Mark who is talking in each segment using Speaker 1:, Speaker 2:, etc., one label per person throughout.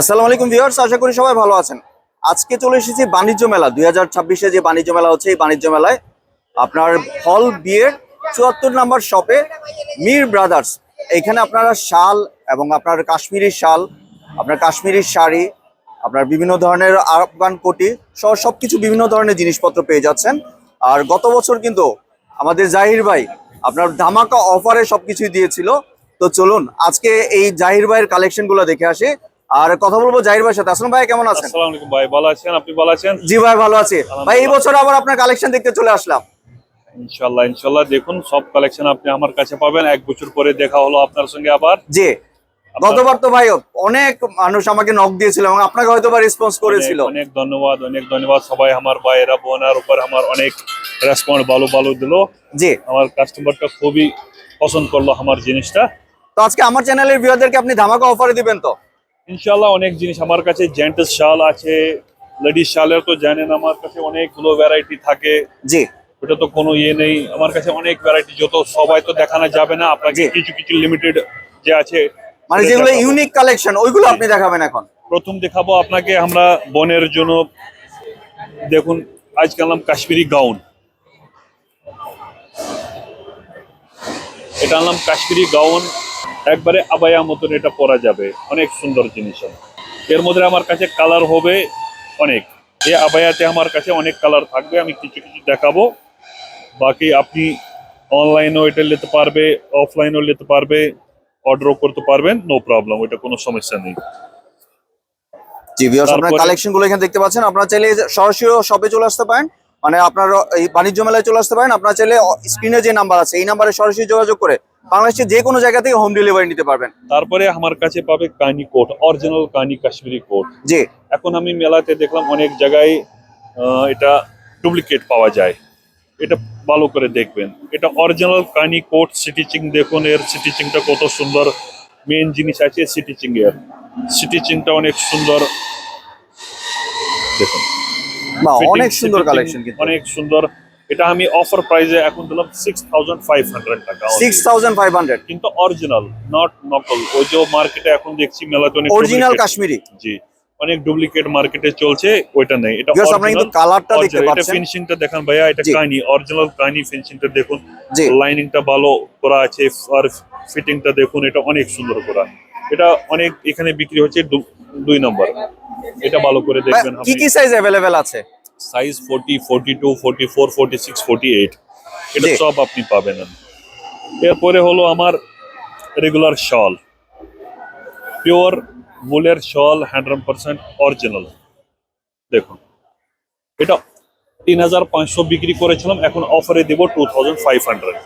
Speaker 1: আসসালামু আলাইকুম ভিউয়ার্স, আশা করি সবাই ভালো আছেন। আজকে চলে এসেছি বাণিজ্য মেলা, দুই হাজার ছাব্বিশে যে বাণিজ্য মেলা হচ্ছে, এই বাণিজ্য মেলায় আপনার হল বিয়ের চুয়াত্তর নাম্বার শপে মির ব্রাদার্স। এখানে আপনারা শাল এবং আপনার কাশ্মীরি শাল, আপনার কাশ্মীরি শাড়ি, আপনার বিভিন্ন ধরনের আফগান কোটি সহ সব কিছু বিভিন্ন ধরনের জিনিসপত্র পেয়ে যাচ্ছেন। আর গত বছর কিন্তু আমাদের জাহির ভাই আপনার ধামাকা অফারে সবকিছুই দিয়েছিল। তো চলুন, আজকে এই জাহির ভাইয়ের কালেকশনগুলো দেখে আসি। আর কথা বলব জাহির ভাইয়ের সাথে। আসলাম ভাই কেমন আছেন?
Speaker 2: আসসালামু আলাইকুম ভাই ভালো আছেন? আপনি ভালো আছেন?
Speaker 1: জি ভাই ভালো আছি। ভাই এই বছর আবার আপনার কালেকশন দেখতে চলে আসলাম।
Speaker 2: ইনশাল্লাহ ইনশাল্লাহ দেখুন সব কালেকশন আপনি আমার কাছে পাবেন। এক বছর পরে দেখা হলো আপনার সঙ্গে আবার।
Speaker 1: জি। গতবার তো ভাই অনেক মানুষ আমাকে নক দিয়েছিল এবং আপনাকে হয়তো বা রেসপন্স করেছিল।
Speaker 2: অনেক- অনেক ধন্যবাদ অনেক ধন্যবাদ। সবাই আমার ভাইয়েরা বোনার উপর আমার অনেক রেসপন্স ভালো ভালো দিলো।
Speaker 1: জি।
Speaker 2: আমার কাস্টমারটা খুবই পছন্দ করল আমার জিনিসটা।
Speaker 1: তো আজকে আমার চ্যানেলের ভিউয়ারদেরকে আপনি ধামাকা অফারে দিবেন তো?
Speaker 2: ইনশাল্লাহ অনেক জিনিস আমার কাছে জেন্টস শাল আছে লেডিস শালের তো জানেন আমার কাছে অনেকগুলো ভ্যারাইটি থাকে।
Speaker 1: জি।
Speaker 2: ওটা তো কোনো ইয়ে নেই। আমার কাছে অনেক ভ্যারাইটি যত সবাই তো দেখানো যাবে না আপনাকে কিছু কিছু লিমিটেড যে আছে
Speaker 1: মানে যেগুলো ইউনিক কালেকশন ওইগুলো আপনি দেখাবেন এখন?
Speaker 2: প্রথম দেখাবো আপনাকে আমরা বোনের জন্য। দেখুন আজকে আনলাম কাশ্মীরি গাউন। এটা আনলাম কাশ্মীরি গাউন। একবারে আবায়া মতন এটা পরা যাবে। অনেক সুন্দর জিনিস। এর মধ্যে আমার কাছে কালার হবে অনেক। এই আবায়াতে আমার কাছে অনেক কালার থাকবে আমি কিছু কিছু দেখাবো। বাকি আপনি অনলাইনেও এটা নিতে পারবে অফলাইনেও নিতে পারবে অর্ডারও করতে পারবেন নো প্রবলেম ওইটা কোনো সমস্যা নেই।
Speaker 1: জি ভিউয়ার্স আপনার
Speaker 2: তারপরে-
Speaker 1: কালেকশনগুলো এখানে দেখতে পাচ্ছেন। আপনারা চাইলে সরাসরি শপে চলে আসতে পারেন। মানে আপনার এই বাণিজ্য মেলায় চলে আসতে পারেন। আপনার চাইলে স্ক্রিনে যে নাম্বার আছে এই নাম্বারে সরাসরি যোগাযোগ করে বাংলাদেশের যে কোনো জায়গা থেকে হোম ডেলিভারি নিতে পারবেন।
Speaker 2: তারপরে আমার কাছে পাবে কানি কোট অরিজিনাল কানি কাশ্মীরি কোট।
Speaker 1: জি।
Speaker 2: এখন আমি মেলাতে দেখলাম অনেক জায়গায় এটা ডুপ্লিকেট পাওয়া যায়। এটা ভালো করে দেখবেন। এটা অরিজিনাল কানি কোট স্টিচিং দেখুন এর স্টিচিংটা কত সুন্দর। মেন জিনিস আছে স্টিচিং এর। স্টিচিংটা অনেক সুন্দর। দেখুন।
Speaker 1: বা অনেক সুন্দর কালেকশন কিন্তু।
Speaker 2: অনেক সুন্দর। এটা আমি অফার প্রাইসে এখন দিলাম সিক্স থাউজেন্ড ফাইভ হান্ড্রেড টাকা। Only।
Speaker 1: Six thousand five hundred
Speaker 2: কিন্তু অরিজিনাল নট নকল ওই যে মার্কেটে এখন দেখছি মেলাতে অনেক
Speaker 1: অরিজিনাল কাশ্মীরি।
Speaker 2: জি। অনেক ডুপ্লিকেট মার্কেটে চলছে ওইটা নেই। এটা
Speaker 1: আপনারা কিন্তু কালারটা দেখতে
Speaker 2: এটা
Speaker 1: পাচ্ছেন।
Speaker 2: ফিনিশিংটা দেখেন ভাইয়া এটা। কাহিনী। অরিজিনাল কাহিনী ফিনিশিংটা দেখুন। লাইনিংটা ভালো করা আছে আর ফিটিংটা দেখুন এটা অনেক সুন্দর করা। এটা অনেক এখানে বিক্রি হচ্ছে দুই নম্বর। এটা ভালো করে দেখবেন
Speaker 1: কি কি সাইজ অ্যাভেলেবেল আছে?
Speaker 2: Size forty forty two forty four forty six forty eight এটা সব আপনি পাবেন। এরপরে হলো আমার রেগুলার শল পিওর মুলের শল হান্ড্রেড পার্সেন্ট অরিজিনাল দেখুন। এটা তিন হাজার পাঁচশো বিক্রি করেছিলাম এখন অফারে দেবো two thousand five hundred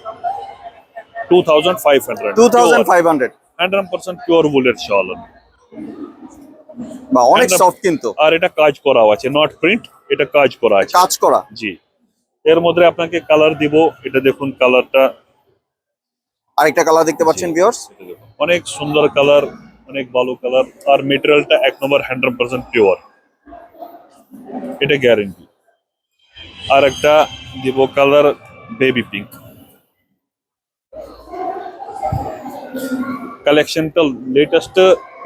Speaker 2: two thousand five hundred
Speaker 1: two thousand five hundred
Speaker 2: hundred percent pure মুলের shawl
Speaker 1: বা অনেক। সফট কিন্তু।
Speaker 2: আর এটা কাজ করা আছে নট প্রিন্ট এটা কাজ করা আছে।
Speaker 1: কাজ করা।
Speaker 2: জি। এর মধ্যে আপনাকে কালার দিব এটা দেখুন কালারটা
Speaker 1: আরেকটা কালার দেখতে পাচ্ছেন ভিউয়ার্স
Speaker 2: অনেক সুন্দর কালার অনেক ভালো কালার আর মেটেরিয়ালটা এক নম্বর হান্ড্রেড পার্সেন্ট পিওর এটা গ্যারেন্টি আর একটা দিব কালার বেবি পিঙ্ক কালেকশনটা লেটেস্ট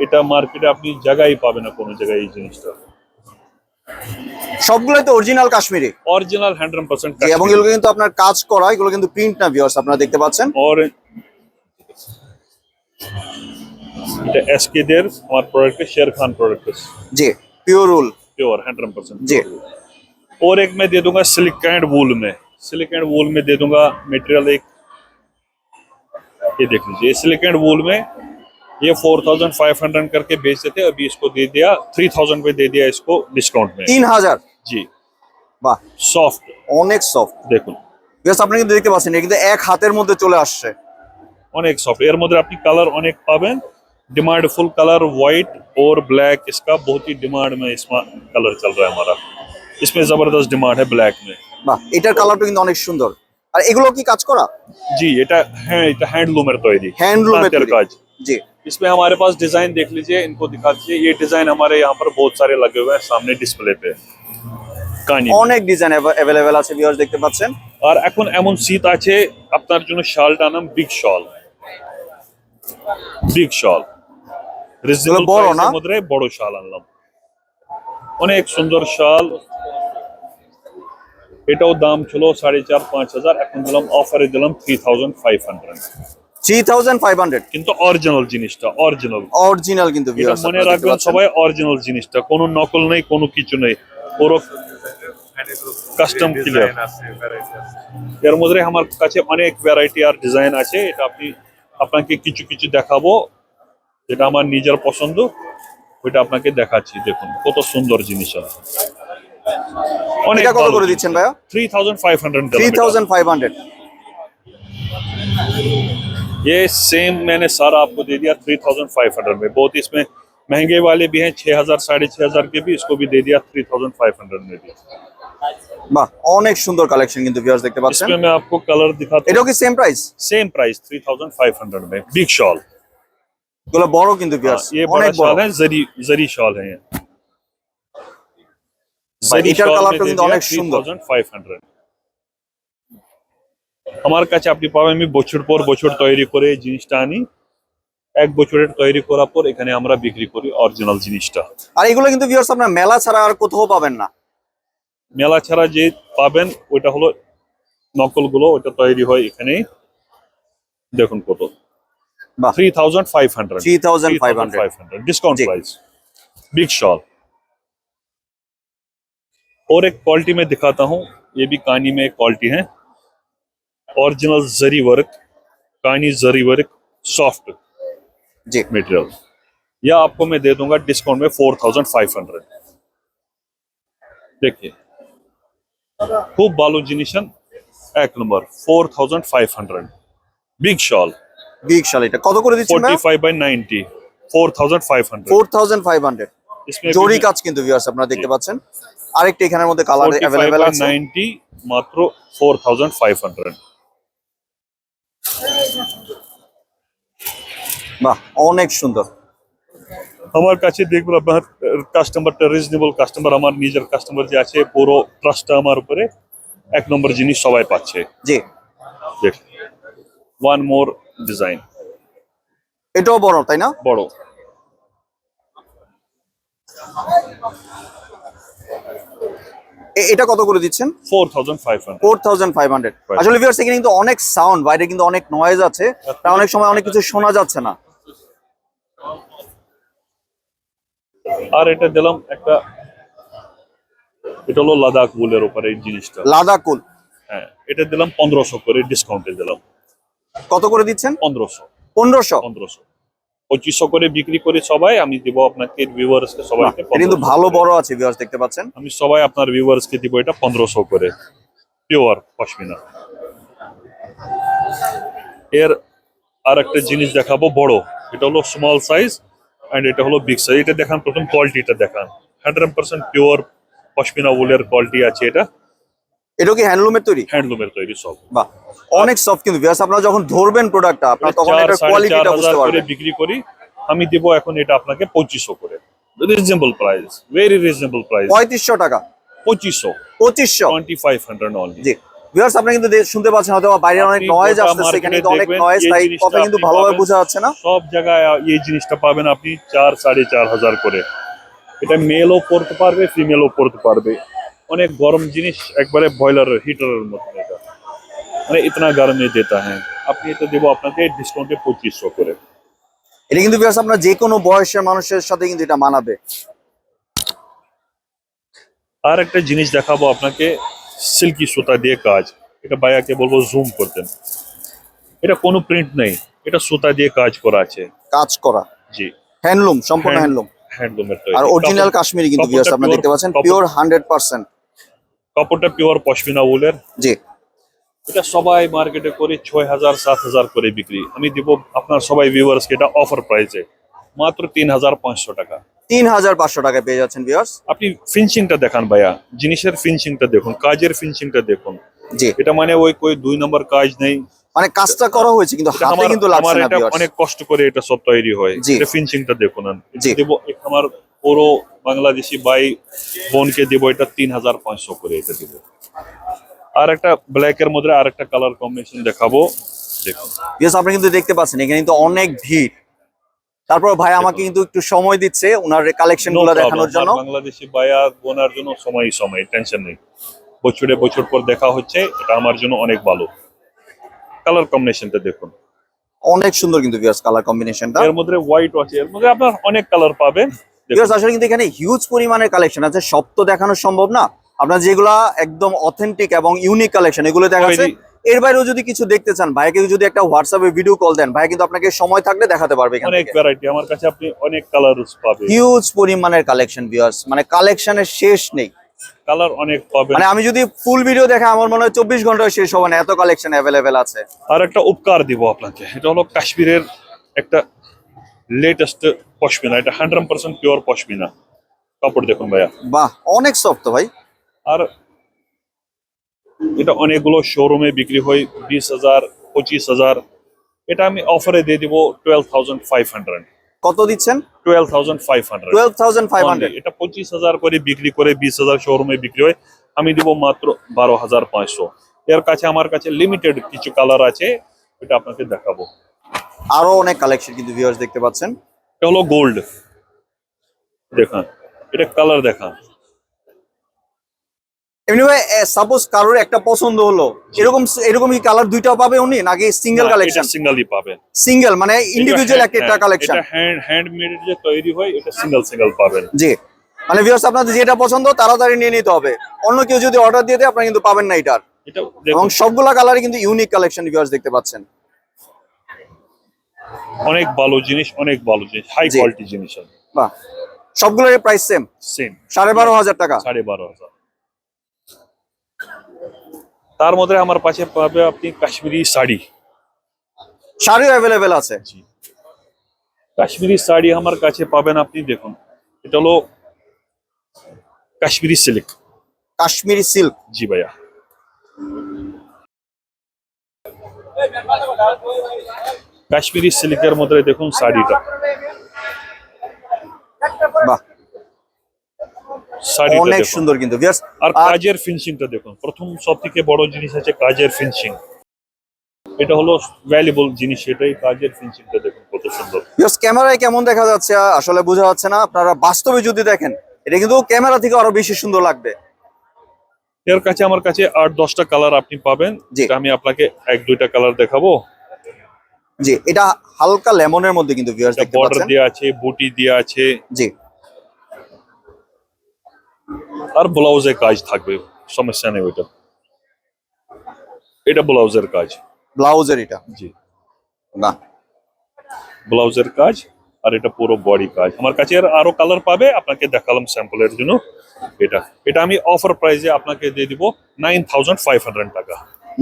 Speaker 2: এটা মার্কেটে আপনি জায়গায় পাবেন না কোনো জায়গায় এই জিনিসটা
Speaker 1: সবগুলোই তো original Kashmiri
Speaker 2: original hundred percent
Speaker 1: জি, এবং এগুলো কিন্তু আপনার কাজ করা এগুলো কিন্তু প্রিন্ট না ভিউয়ার্স আপনারা দেখতে পাচ্ছেন
Speaker 2: और এটা এসকে দের আমার প্রোডাক্ট शेर खान प्रोडक्ट
Speaker 1: জি pure wool
Speaker 2: pure hundred percent
Speaker 1: जी।
Speaker 2: और एक मैं दे दूंगा सिल्क एंड वूल में सिल्क एंड वूल में दे दूंगा मटेरियल एक ये देख लीजिए सिल्क एंड वूल में ये फोर थाउजेंड फाइव हंड्रेड करके बेचते थे अभी इसको दे दिया थ्री थाउजेंड पे दे दिया इसको डिस्काउंट में
Speaker 1: তিন হাজার
Speaker 2: जी
Speaker 1: বাহ
Speaker 2: सॉफ्ट
Speaker 1: অনেক সফট
Speaker 2: দেখুন
Speaker 1: ভিউয়ার্স আপনি কিন্তু দেখতে পাচ্ছেন এটা কিন্তু এক হাতের মধ্যে চলে আসছে
Speaker 2: অনেক সফট এর মধ্যে আপনি কালার অনেক পাবেন डिमांडफुल कलर व्हाइट और ब्लैक इसका बहुत ही डिमांड में इसमें कलर चल रहा है हमारा इसमें जबरदस्त डिमांड है ब्लैक में
Speaker 1: বাহ এটার কালারটা কিন্তু অনেক সুন্দর আর এগুলো কি কাজ করা?
Speaker 2: জি এটা হ্যাঁ এটা
Speaker 1: হ্যান্ডলুমের তৈরি।
Speaker 2: এর কাজ।
Speaker 1: জি।
Speaker 2: इसमें हमारे पास डिजाइन देख लीजिए इनको दिखा दीजिए। ये डिजाइन हमारे यहाँ पर बहुत सारे लगे हुए हैं सामने डिस्प्ले पे।
Speaker 1: অনেক ডিজাইন অ্যাভেলেবেল আছে ভিউয়ার্স দেখতে পাচ্ছেন।
Speaker 2: আর এখন এমন শীত আছে আপনার জন্য শালটা নাম big shawl big shawl reasonable
Speaker 1: বড় না?
Speaker 2: বড় শাল আনলাম। অনেক সুন্দর শাল। এটাও দাম ছিল সাড়ে চার পাঁচ হাজার। এখন দিলাম অফারে দিলাম three thousand five hundred
Speaker 1: three thousand five hundred
Speaker 2: কিন্তু অরিজিনাল জিনিসটা অরিজিনাল
Speaker 1: অরিজিনাল কিন্তু
Speaker 2: মনে রাখবেন সবাই অরিজিনাল জিনিসটা কোনো নকল নেই কোনো কিছু নেই। কাস্টম ক্লিয়ার এর মধ্যে আমার কাছে অনেক ভ্যারাইটি আর ডিজাইন আছে এটা আপনি আপনাকে কিছু কিছু দেখাবো। যেটা আমার নিজের পছন্দ ওইটা আপনাকে দেখাচ্ছি দেখুন কত সুন্দর জিনিস আছে।
Speaker 1: অনেক কত করে দিচ্ছেন ভাইয়া?
Speaker 2: Three thousand five hundred
Speaker 1: three thousand five hundred
Speaker 2: ये सेम मैंने सारा आपको दे दिया थ्री थाउज़ेंड फाइव हंड्रेड में। बहुत इसमें महँगे वाले भी हैं छः हज़ार साढ़े छः हज़ार के भी इसको भी दे दिया थ्री थाउज़ेंड फाइव हंड्रेड में भी।
Speaker 1: বাহ অনেক সুন্দর কালেকশন কিন্তু ভিউয়ার্স দেখতে পাচ্ছেন।
Speaker 2: इसमें मैं आपको कलर दिखाता हूँ।
Speaker 1: কি
Speaker 2: सेम प्राइस सेम प्राइस 3500 में। बिग शॉल
Speaker 1: গুলো বড় কিন্তু
Speaker 2: हाँ,
Speaker 1: অনেক বড়।
Speaker 2: है जरी जरी शॉल है ये।
Speaker 1: কিন্তু অনেক সুন্দর।
Speaker 2: আমার কাছে আপনি পাবেন আমি বছর পর বছর তৈরি করে জিনিসটা আনি। এক বছরের তৈরি করার পর এখানে আমরা বিক্রি করি অরিজিনাল জিনিসটা।
Speaker 1: আর এগুলো কিন্তু ভিউয়ার্স আপনারা মেলা ছাড়া আর কোথাও পাবেন না।
Speaker 2: মেলা ছাড়া যে পাবেন ওটা হলো নকলগুলো ওটা তৈরি হয় এখানে দেখুন কত।
Speaker 1: Three
Speaker 2: thousand five hundred three
Speaker 1: thousand
Speaker 2: five
Speaker 1: hundred
Speaker 2: discount price big shawl और एक क्वालिटी में दिखाता हूँ ये भी कानी में एक क्वालिटी है original zari work Kani zari work soft
Speaker 1: জি
Speaker 2: मटेरियल यह आपको मैं दे दूंगा डिस्काउंट में फोर थाउजेंड फाइव हंड्रेड देखिए खूब बालू जिनिशन एक number four thousand five hundred big shawl
Speaker 1: big shawl এটা কত করে দিচ্ছেন
Speaker 2: forty five by ninety four thousand five hundred
Speaker 1: 4500
Speaker 2: इसमें
Speaker 1: জরি কাজ কিন্তু ভিউয়ার্স আপনারা দেখতে পাচ্ছেন আরেকটা এখানের মধ্যে colour
Speaker 2: forty five
Speaker 1: available
Speaker 2: by
Speaker 1: আছে
Speaker 2: नाइनटी मात्र फोर थाउजेंड फाइव हंड्रेड
Speaker 1: বাহ অনেক সুন্দর
Speaker 2: আমার কাছে দেখবেন আপনার কাস্টমারটা রিজনেবল কাস্টমার আমার নিজের কাস্টমার যে আছে পুরো ট্রাস্টটা আমার উপরে এক নম্বর জিনিস সবাই পাচ্ছে
Speaker 1: জি
Speaker 2: দেখ ওয়ান মোর ডিজাইন
Speaker 1: এটাও বড় তাই না
Speaker 2: বড়
Speaker 1: এ- এটা কত করে দিচ্ছেন?
Speaker 2: Four thousand five hundred
Speaker 1: four thousand five hundred
Speaker 2: Right.
Speaker 1: আসলে ভিউয়ার্স এখানে কিন্তু অনেক সাউন্ড বাইরে কিন্তু অনেক নয়েজ আছে। তাই অনেক সময় অনেক কিছু শোনা যাচ্ছে না।
Speaker 2: আর এটা দিলাম একটা এটা হলো লাদাখ বুলের উপরে এই জিনিসটা।
Speaker 1: লাদাকুল
Speaker 2: হ্যাঁ এটা দিলাম পনেরোশো করে ডিসকাউন্টে দিলাম।
Speaker 1: কত করে দিচ্ছেন?
Speaker 2: পনেরোশো।
Speaker 1: পনেরোশো।
Speaker 2: পনেরোশো। পঁচিশশো করে বিক্রি করে সবাই আমি দিব আপনাকে ভিউয়ার্সকে সবাইকে
Speaker 1: কিন্তু ভালো বড় আছে ভিউয়ার্স দেখতে পাচ্ছেন।
Speaker 2: আমি সবাই আপনার ভিউয়ার্সকে দিব এটা পনেরোশো করে। পিওর পশমিনা। এর আর একটা জিনিস দেখাবো বড়। এটা হলো স্মল সাইজ অ্যান্ড এটা হলো বিগ সাইজ এটা দেখান প্রথম কোয়ালিটিটা দেখান। হান্ড্রেড পার্সেন্ট পিওর পশমিনা উলের কোয়ালিটি আছে এটা।
Speaker 1: এটা কি হ্যান্ডলুমের তৈরি?
Speaker 2: হ্যান্ডলুমের তৈরি সব
Speaker 1: বাহ অনেক সফট কিন্তু ভিউয়ার্স আপনারা যখন ধরবেন প্রোডাক্টটা আপনারা তখন এটার কোয়ালিটিটা বুঝতে পারবেন।
Speaker 2: বিক্রি করি আমি দিব এখন এটা আপনাকে পঁচিশশো করে। Reasonable price very reasonable price
Speaker 1: পঁয়ত্রিশশো টাকা।
Speaker 2: পঁচিশশো।
Speaker 1: পঁচিশশো।
Speaker 2: টোয়েন্টি ফাইভ হান্ড্রেড অনলি
Speaker 1: জি। ভিউয়ার্স আপনি কিন্তু শুনতে পাচ্ছেন হয়তো বাইরে অনেক নয়েজ
Speaker 2: গোটা
Speaker 1: আসতেছে এখানে কিন্তু অনেক নয়েজ তাই কথা কিন্তু ভালোভাবে বোঝা যাচ্ছে না।
Speaker 2: সব জায়গায় এই জিনিসটা পাবেন আপনি চার সাড়ে চার হাজার করে। এটা মেলও পড়তে পারবে ফিমেলও পড়তে পারবে। অনেক গরম জিনিস একবারে বয়লার হিটারের মতো এটা। মানে ইতনা গরমে দেতা হ্যাঁ। আপনি এটা দেবো আপনাকে ডিসকাউন্টে পঁচিশশো করে।
Speaker 1: এটা কিন্তু আপনার যে কোনো বয়সের মানুষের সাথে কিন্তু এটা মানাবে।
Speaker 2: আর একটা জিনিস দেখাবো আপনাকে সিল্কি সুতা দিয়ে কাজ। এটা বাইয়াকে বলব জুম করতেন এটা কোনো প্রিন্ট নেই এটা সুতা দিয়ে কাজ করা আছে।
Speaker 1: কাজ করা।
Speaker 2: জি।
Speaker 1: হ্যান্ডলুম সম্পূর্ণ হ্যান্ডলুম
Speaker 2: হ্যান্ডলুমের
Speaker 1: আর অরিজিনাল কাশ্মীরি কিন্তু ভিউয়ার্স আপনারা দেখতে পাচ্ছেন পিওর হান্ড্রেড পার্সেন্ট
Speaker 2: কাপড়টা পিওর পশমিনা উলের।
Speaker 1: জি।
Speaker 2: এটা সবাই মার্কেটে করে ছয় হাজার সাত হাজার করে বিক্রি। আমি দিব আপনার সবাই ভিউয়ার্সকে এটা অফার প্রাইসে মাত্র তিন হাজার পাঁচশো টাকা।
Speaker 1: তিন হাজার পাঁচশো টাকা পেয়ে যাচ্ছেন ভিউয়ার্স
Speaker 2: আপনি ফিনিশিংটা দেখান ভাইয়া। জিনিসের ফিনিশিংটা দেখুন কাজের ফিনিশিংটা দেখুন।
Speaker 1: জি।
Speaker 2: এটা মানে ওই কই দুই নম্বর কাজ নেই।
Speaker 1: মানে কাজটা করা হয়েছে কিন্তু হাতে কিন্তু লাগছে না
Speaker 2: এটা
Speaker 1: ভিউয়ার্স
Speaker 2: অনেক কষ্ট করে এটা সব তৈরি হয়। এটা ফিনিশিংটা দেখুন আমি
Speaker 1: জি।
Speaker 2: দেবো এক আমার পুরো বাংলাদেশি ভাই বোনকে দেবো এটা তিন হাজার পাঁচশো করে এটা দেবো। আর একটা ব্ল্যাক এর মধ্যে আর একটা কালার কম্বিনেশন দেখাবো। দেখুন।
Speaker 1: আপনি কিন্তু দেখতে পাচ্ছেন এখানে কিন্তু অনেক ভিড়। তারপর ভাই আমাকে কিন্তু একটু সময় দিচ্ছে ওনার
Speaker 2: কালেকশনগুলো
Speaker 1: দেখানোর জন্য।
Speaker 2: বাংলাদেশি বায়া গোনার জন্য সময় সময় টেনশন নেই। বছরে বছর পর দেখা হচ্ছে এটা আমার জন্য অনেক ভালো। কালার কম্বিনেশনটা দেখুন।
Speaker 1: অনেক সুন্দর কিন্তু কালার কম্বিনেশনটা
Speaker 2: এর মধ্যে হোয়াইট আছে এর মধ্যে আপনার অনেক কালার পাবেন।
Speaker 1: আসলে কিন্তু এখানে হিউজ পরিমাণের কালেকশন আছে। সব তো দেখানো সম্ভব না। আপনার যেগুলা একদম অথেন্টিক এবং ইউনিক কালেকশন এগুলো দেখাচ্ছে।
Speaker 2: Very-
Speaker 1: এর বাইরেও যদি কিছু দেখতে চান ভাইকে যদি একটা হোয়াটসঅ্যাপে ভিডিও কল দেন ভাই কিন্তু আপনাকে সময় থাকলে দেখাতে পারবে
Speaker 2: অনেক ভ্যারাইটি আমার কাছে আপনি অনেক কালার পাবেন।
Speaker 1: হিউজ পরিমাণের কালেকশন ভিউয়ার্স মানে কালেকশনের শেষ নেই।
Speaker 2: কালার অনেক পাবেন।
Speaker 1: মানে আমি যদি ফুল ভিডিও দেখা আমার মনে হয় চব্বিশ ঘন্টায় শেষ হবে না। এত কালেকশন অ্যাভেলেবেল আছে।
Speaker 2: আর একটা উপকার দিব আপনাকে। এটা হলো কাশ্মীরের একটা লেটেস্ট পশমিনা এটা হান্ড্রেড পার্সেন্ট পিওর পশমিনা। কাপড় দেখুন ভাইয়া।
Speaker 1: বাহ অনেক সফট ভাই।
Speaker 2: আর এটা অনেকগুলো শোরুমে বিক্রি হয় বিশ হাজার পঁচিশ হাজার। এটা আমি অফারে দিয়ে দিব টুয়েলভ থাউজেন্ড ফাইভ হান্ড্রেড
Speaker 1: কত দিচ্ছেন?
Speaker 2: Twelve thousand five hundred
Speaker 1: twelve thousand five hundred
Speaker 2: এটা পঁচিশ হাজার করে বিক্রি করে বিশ হাজার শোরুমে বিক্রি হয়। আমি দিব মাত্র বারো হাজার পাঁচশো। এর কাছে আমার কাছে লিমিটেড কিছু কালার আছে এটা আপনাকে দেখাবো।
Speaker 1: আরও অনেক কালেকশন কিন্তু ভিউয়ার্স দেখতে পাচ্ছেন।
Speaker 2: এটা হলো গোল্ড দেখান এটা কালার দেখান।
Speaker 1: এমনি ভাই সাপোজ কারোর একটা পছন্দ হলো এরকম এরকম কি কালার দুইটাও পাবে উনি নাকি সিঙ্গেল কালেকশন
Speaker 2: সিঙ্গেলই পাবেন
Speaker 1: সিঙ্গেল মানে ইন্ডিভিজুয়াল একটা কালেকশন
Speaker 2: এটা হ্যান্ড হ্যান্ডমেড যে তৈরি হয় এটা সিঙ্গেল সিঙ্গেল পাবেন।
Speaker 1: জি। মানে ভিউয়ার্স আপনাদের যেটা পছন্দ তাড়াতাড়ি নিয়ে নিতে হবে। অন্য কেউ যদি অর্ডার দিয়ে দেয় আপনারা কিন্তু পাবেন না এটার।
Speaker 2: এটা
Speaker 1: এবং সবগুলা কালারই কিন্তু ইউনিক কালেকশন ভিউয়ার্স দেখতে পাচ্ছেন।
Speaker 2: অনেক ভালো জিনিস অনেক ভালো জিনিস হাই
Speaker 1: জি।
Speaker 2: কোয়ালিটি জিনিস আছে
Speaker 1: বাহ। সবগুলোর প্রাইস সেম
Speaker 2: সেম
Speaker 1: সাড়ে বারো হাজার টাকা?
Speaker 2: সাড়ে বারো হাজার। তার মধ্যে আমার পাশে পাবে আপনি কাশ্মীরি শাড়ি।
Speaker 1: শাড়িও অ্যাভেলেবেল আছে?
Speaker 2: জি। কাশ্মীরি শাড়ি আমার কাছে পাবেন আপনি দেখুন। এটা হলো কাশ্মীরি সিল্ক
Speaker 1: কাশ্মীরি সিল্ক
Speaker 2: জি ভাইয়া। কাশ্মীরি সিল্কের মধ্যে দেখুন শাড়িটা।
Speaker 1: বাহ। অনেক সুন্দর কিন্তু
Speaker 2: আর কাজের ফিনিশিংটা দেখুন। প্রথম সব থেকে বড় জিনিস আছে কাজের ফিনিশিং এটা হলো ভ্যালুয়েবল জিনিস এটাই কাজের ফিনিশিংটা দেখুন কত সুন্দর।
Speaker 1: ক্যামেরায় কেমন দেখা যাচ্ছে আসলে বোঝা যাচ্ছে না। আপনারা বাস্তবে যদি দেখেন এটা কিন্তু ক্যামেরা থেকে আরও বেশি সুন্দর লাগবে।
Speaker 2: এর কাছে আমার কাছে আট দশটা কালার আপনি পাবেন। এটা আমি আপনাকে এক দুইটা কালার দেখাবো।
Speaker 1: জি এটা হালকা লেমনের মধ্যে কিন্তু ভিউয়ার্স দেখতে পাচ্ছেন।
Speaker 2: বর্ডার দেওয়া আছে বুটি দেওয়া আছে।
Speaker 1: জি।
Speaker 2: আর ব্লাউজে কাজ থাকবে সমস্যা নেই ওইটা। এটা ব্লাউজের কাজ।
Speaker 1: ব্লাউজের এটা?
Speaker 2: জি।
Speaker 1: না।
Speaker 2: ব্লাউজের কাজ আর এটা পুরো বডি কাজ। আমার কাছে আর আরও কালার পাবে আপনাকে দেখালাম স্যাম্পলের জন্য। এটা এটা আমি অফার প্রাইসে আপনাকে দিয়ে দিব নাইন থাউজেন্ড ফাইভ হান্ড্রেড টাকা।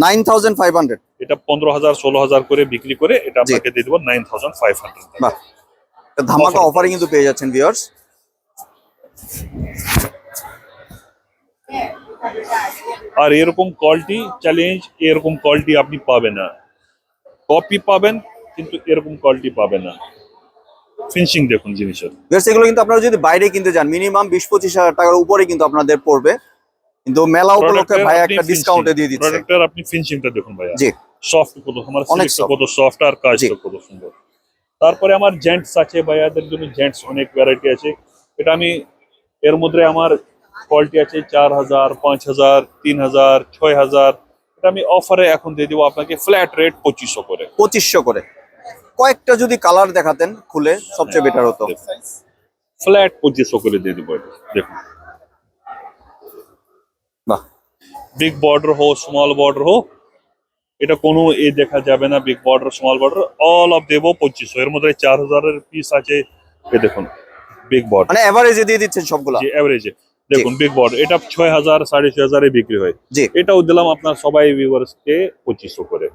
Speaker 1: নাইন থাউজেন্ড ফাইভ হান্ড্রেড
Speaker 2: এটা পনেরো হাজার ষোলো হাজার করে বিক্রি করে এটা। আপনাকে দিয়ে দিব নাইন থাউজেন্ড ফাইভ হান্ড্রেড
Speaker 1: ধামাকা অফারে কিন্তু পেয়ে যাচ্ছেন ভিউয়ার্স
Speaker 2: আর এরকম কোয়ালিটি চ্যালেঞ্জ এরকম কোয়ালিটি আপনি পাবেন না। কপি পাবেন কিন্তু এরকম কোয়ালিটি পাবেন না। ফিনিশিং দেখুন জিনিসের।
Speaker 1: বেশ এগুলো কিন্তু আপনারা যদি বাইরে কিনতে যান মিনিমাম বিশ পঁচিশ হাজার টাকার উপরে কিন্তু আপনাদের পড়বে। কিন্তু মেলা উপলক্ষে ভাই একটা ডিসকাউন্টে দিয়ে দিচ্ছে।
Speaker 2: প্রোডাক্টের আপনি ফিনিশিংটা দেখুন ভাইয়া।
Speaker 1: জি।
Speaker 2: সফট আমার কত সফট আর কাজটা কত সুন্দর তারপরে আমার জেন্টস আছে ভাইয়াদের জন্য জেন্টস অনেক ভ্যারাইটি আছে। এটা আমি এর মধ্যে আমার কোয়ালিটি আছে চার হাজার পাঁচ হাজার তিন হাজার ছয় হাজার। এটা আমি অফারে এখন দিয়ে দিব আপনাকে ফ্ল্যাট রেট পঁচিশশো করে।
Speaker 1: পঁচিশশো করে। কয়েকটা যদি কালার দেখাতেন খুলে সবচেয়ে বেটার হতো।
Speaker 2: ফ্ল্যাট পঁচিশশো করে দিয়ে দেবো দেখুন।
Speaker 1: বাহ।
Speaker 2: বিগ বর্ডার হোক স্মল বর্ডার হো এটা কোনো এ দেখা যাবে না big border small border all of দেবো পঁচিশশো এর মধ্যে চার হাজারের পিস আছে এ দেখুন বিগ বর্ডার
Speaker 1: মানে এভারেজে দিয়ে দিচ্ছেন সবগুলা?
Speaker 2: যে অ্যাভারেজে দেখুন বিগ বর্ডার এটা ছয় হাজার সাড়ে ছয় হাজারে বিক্রি হয়। এটাও দিলাম আপনার সবাই ভিউয়ার্সকে পঁচিশশো করে।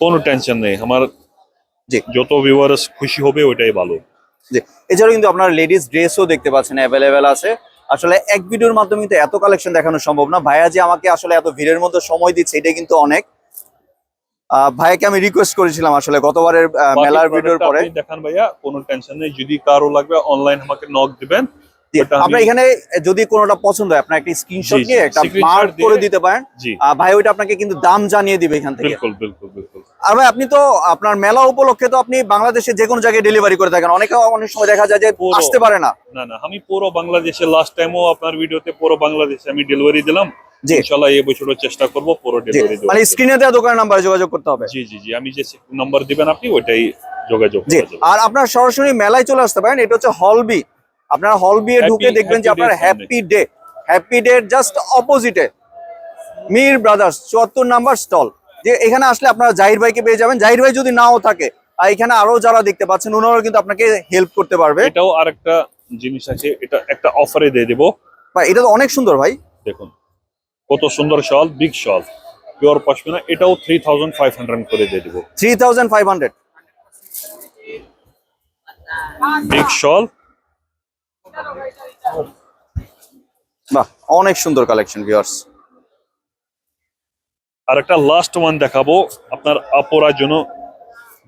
Speaker 2: কোনো টেনশন নেই আমার। যত ভিউয়ার্স খুশি হবে ওইটাই ভালো।
Speaker 1: এছাড়াও কিন্তু আপনার লেডিস ড্রেসও দেখতে পাচ্ছেন অ্যাভেলেবেল আছে। আসলে এক ভিডিওর মাধ্যমে কিন্তু এত কালেকশন দেখানো সম্ভব না। ভাইয়া যে আমাকে আসলে এত ভিড়ের মধ্যে সময় দিচ্ছে এটা কিন্তু অনেক। আহ, ভাইয়াকে আমি রিকোয়েস্ট করেছিলাম আসলে গতবারের মেলার ভিডিওর পরে।
Speaker 2: দেখান ভাইয়া কোনো টেনশন নেই। যদি কারও লাগবে অনলাইন আমাকে নক দিবেন।
Speaker 1: আপনার এখানে যদি কোনোটা পছন্দ হয় আপনার একটা স্ক্রিনশট নিয়ে একটা মার্ক করে দিতে পারেন। ভাই ওইটা আপনাকে কিন্তু দাম জানিয়ে দিবে এখান থেকে। আর ভাই আপনি তো আপনার মেলা উপলক্ষে তো আপনি বাংলাদেশে যে কোনো জায়গায় ডেলিভারি করে থাকেন। অনেকে অনেক সময় দেখা যায় যে আসতে পারে না।
Speaker 2: না না আমি পুরো বাংলাদেশে লাস্ট টাইমও আপনার ভিডিওতে পুরো বাংলাদেশে আমি ডেলিভারি দিলাম। ইনশাআল্লাহ এই বছরও চেষ্টা করব পুরো ডেলিভারি
Speaker 1: মানে স্ক্রিনে দেওয়া দোকানের নাম্বারে যোগাযোগ করতে হবে।
Speaker 2: জি জি জি আমি যে নাম্বার দিবেন আপনি ওইটাই যোগাযোগ
Speaker 1: আর আপনার সরাসরি মেলায় চলে আসতে পারেন এটা হচ্ছে হল বি আপনার হল বি এ
Speaker 2: Happy-
Speaker 1: ঢুকে দেখবেন যে আপনার happy day happy day just অপোজিটে মীর ব্রাদার্স চুয়াত্তর নাম্বার স্টল যে এখানে আসলে আপনারা জাহির ভাইকে পেয়ে যাবেন। জাহির ভাই যদি নাও থাকে আর এখানে আরও যারা দেখতে পাচ্ছেন ওনারাও কিন্তু আপনাকে হেল্প করতে পারবে।
Speaker 2: এটাও আরেকটা জিনিস আছে এটা একটা অফারে দিয়ে দেবো।
Speaker 1: এটা তো অনেক সুন্দর ভাই।
Speaker 2: দেখুন কত সুন্দর shawl big shawl pure pashmina এটাও থ্রি থাউজেন্ড ফাইভ হান্ড্রেড করে দিয়ে দেবো।
Speaker 1: Three thousand five hundred
Speaker 2: big shawl
Speaker 1: বাহ অনেক সুন্দর কালেকশন ভিউয়ার্স
Speaker 2: আর একটা লাস্ট ওয়ান দেখাবো আপনার অপরার জন্য।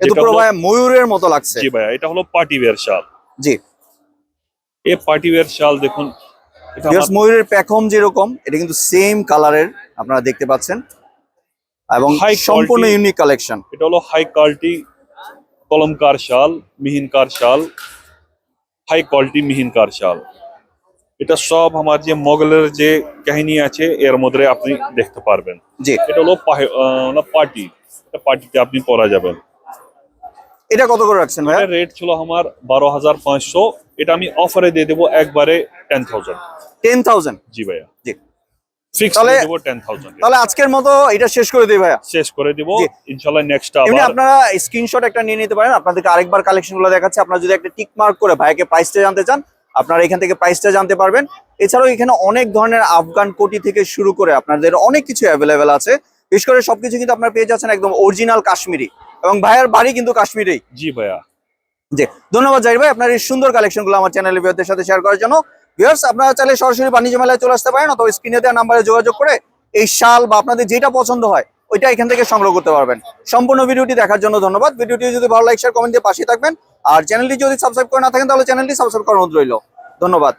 Speaker 1: এ পুরো ভাই ময়ূরের মতো লাগছে।
Speaker 2: জি ভাইয়া এটা হলো পার্টি ওয়্যার শাল।
Speaker 1: জি।
Speaker 2: এই পার্টি ওয়্যার শাল দেখুন এটা
Speaker 1: ময়ূরের প্যাকম যেরকম এটা কিন্তু সেম কালারের আপনারা দেখতে পাচ্ছেন। এবং সম্পূর্ণ ইউনিক কালেকশন
Speaker 2: এটা হলো হাই কোয়ালিটি কলমকার শাল মিহিনকার শাল। হাই কোয়ালিটি মিহিনকার শাল। এটা সব আমার যে মোগলের যে কাহিনী আছে এর মধ্যে আপনি দেখতে পারবেন।
Speaker 1: জি।
Speaker 2: এটা হলো পার্টি এটা পার্টিতে আপনি পরা যাবেন।
Speaker 1: এটা কত করে রাখছেন
Speaker 2: ভাই রেট ছিল আমার বারো হাজার পাঁচশো। এটা আমি অফারে দিয়ে দেবো একবারে টেন থাউজেন্ড
Speaker 1: টেন থাউজেন্ড
Speaker 2: জি ভাইয়া।
Speaker 1: জি। তাহলে-
Speaker 2: দেবো টেন থাউজেন্ড
Speaker 1: তাহলে আজকের মতো এটা শেষ করে দিই ভাইয়া।
Speaker 2: শেষ করে দিব।
Speaker 1: জি।
Speaker 2: নেক্সট আবার
Speaker 1: আপনারা স্ক্রিনশট একটা নিয়ে নিতে পারেন। আপনাদেরকে আরেকবার কালেকশনগুলো দেখাচ্ছে। আপনারা যদি একটা টিক মার্ক করে প্রাইসটা জানতে চান আপনারা এখান থেকে প্রাইসটা জানতে পারবেন। এছাড়াও এখানে অনেক ধরনের আফগান কোটি থেকে শুরু করে আপনাদের অনেক কিছু অ্যাভেলেবেল আছে। বিশেষ করে সবকিছু কিন্তু আপনারা পেয়ে যাচ্ছেন একদম অরিজিনাল কাশ্মীরি। এবং ভাইয়ের বাড়ি কিন্তু কাশ্মীরেই।
Speaker 2: জি ভাইয়া।
Speaker 1: জি। ধন্যবাদ জাহির ভাই আপনার এই সুন্দর কালেকশনগুলো আমার চ্যানেলের ভিউয়ারদের সাথে শেয়ার করার জন্য। ভিউয়ার্স আপনারা চাইলে সরাসরি বাণিজ্য মেলায় চলে আসতে পারেন অথবা স্ক্রিনে দেওয়া নাম্বারে যোগাযোগ করে এই শাল বা আপনাদের যেটা পছন্দ হয়, ওইটা এখান থেকে সংগ্রহ করতে পারবেন। সম্পূর্ণ ভিডিওটি দেখার জন্য ধন্যবাদ। ভিডিওটি যদি ভালো লাইক শেয়ার কমেন্ট দিয়ে পাশে থাকবেন। আর চ্যানেলটি যদি সাবস্ক্রাইব করে না থাকেন, তাহলে চ্যানেলটি সাবস্ক্রাইব করার অনুরোধ রইল। ধন্যবাদ।